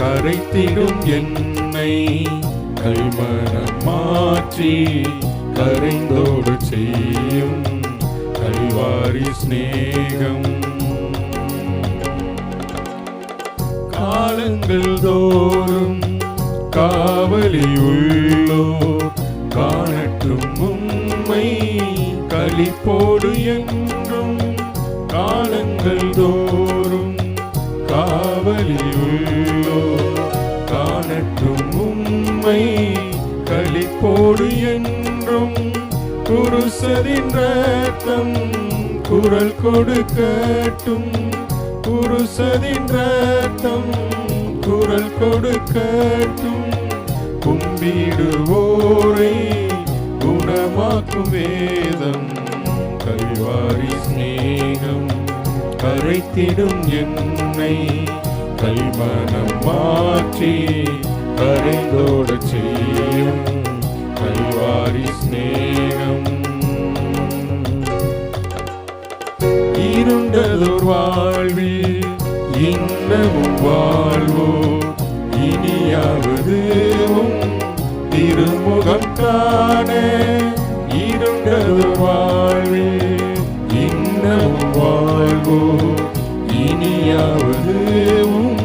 கரைத்திடும் என்னை. கல்மரம் மாற்றி கரைந்தோடு செய்யும் கல்வாரி சிநேகம். காலங்கள் தோறும் காவலி உள்ளோ காணட்டும் உண்மை களிப்போடு என் களிப்போடு என்றும் குருசரின் ரத்தம் குரல் கொடுக்கட்டும். குருசரின் ரத்தம் குரல் கொடுக்கட்டும். கும்பிடுவோரை குணமாக்கும் வேதம் கல்வாரி ஸ்நேகம் கரைத்திடும் என்னை கல்மனம் மாற்றி கரைந்தோட செய் இருண்டதோர் வாழ்வி இன்னமும் வாழ்வோ இனியாவது உம் திருமுகம் காண இருண்டதோர் வாழ்வில் இன்னமும் வாழ்வோ இனியாவது உம்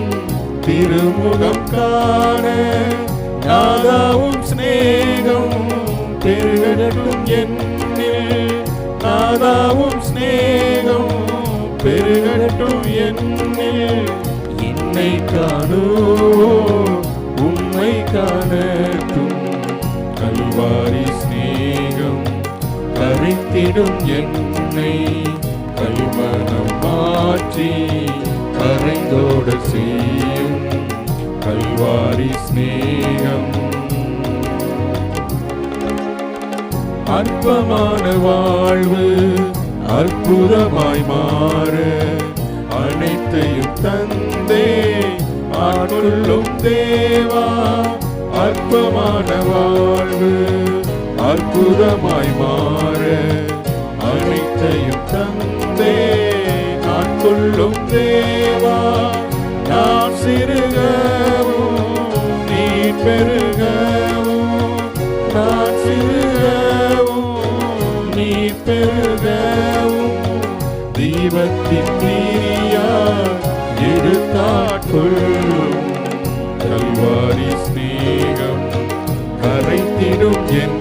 திருமுகம் காண நாதாவும் சிநேகம் பெருகட்டும் என்னில். நாதாவும் சிநேகம் பெருகட்டும் என்னில். என்னை காணுவோ உம்மை காணட்டும். கல்வாரி ஸ்நேகம் கரைத்திடும் என்னை. கல்மனம் மாற்றி கரைந்தோட செய்யும் கல்வாரி ஸ்நேகம் அற்பமான வாழ்வு அற்புதமாய் மாற அனைத்தையும் தந்தே. ஆட்கொள்ளும் தேவா அற்பமான வாழ்வு அற்புதமாய் மாற அனைத்தையும் தந்தே. ஆட்கொள்ளும் தேவா நான் சிறுகவும் நீ பெரு தீபத்தின் தீயா எடுத்தாட்கொள்ளும் கல்வாரி ஸ்நேகம் கரைத்திடும் என்